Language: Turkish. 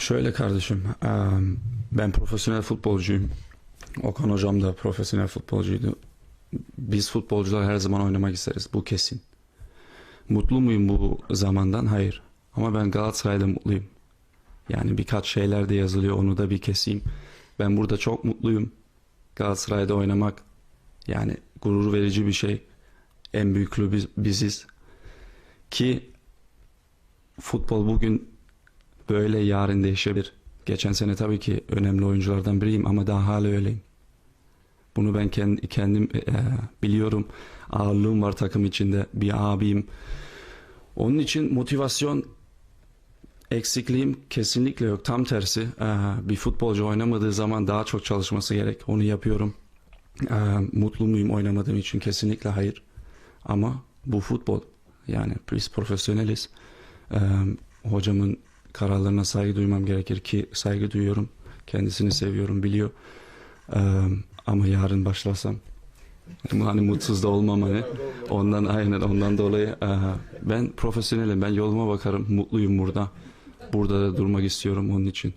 Şöyle kardeşim, ben profesyonel futbolcuyum. Okan hocam da profesyonel futbolcuydu. Biz futbolcular her zaman oynamak isteriz, bu kesin. Mutlu muyum bu zamandan? Hayır. Ama ben Galatasaray'da mutluyum. Yani birkaç şeyler de yazılıyor, onu da bir keseyim. Ben burada çok mutluyum. Galatasaray'da oynamak yani gurur verici bir şey. En büyük kulübü biziz. Ki futbol bugün böyle yarın değişebilir. Geçen sene tabii ki önemli oyunculardan biriyim ama daha hala öyleyim. Bunu ben kendi, kendim e, biliyorum. Ağırlığım var takım içinde. Bir abiyim. Onun için motivasyon eksikliğim kesinlikle yok. Tam tersi. e, bir futbolcu oynamadığı zaman daha çok çalışması gerek. Onu yapıyorum. E, mutlu muyum oynamadığım için? Kesinlikle hayır. Ama bu futbol. Yani biz profesyoneliz. E, hocamın kararlarına saygı duymam gerekir ki saygı duyuyorum. Kendisini seviyorum biliyor. Ee, ama yarın başlasam hani mutsuz da olmam hani ondan aynen ondan dolayı ee, ben profesyonelim ben yoluma bakarım mutluyum burada burada da durmak istiyorum onun için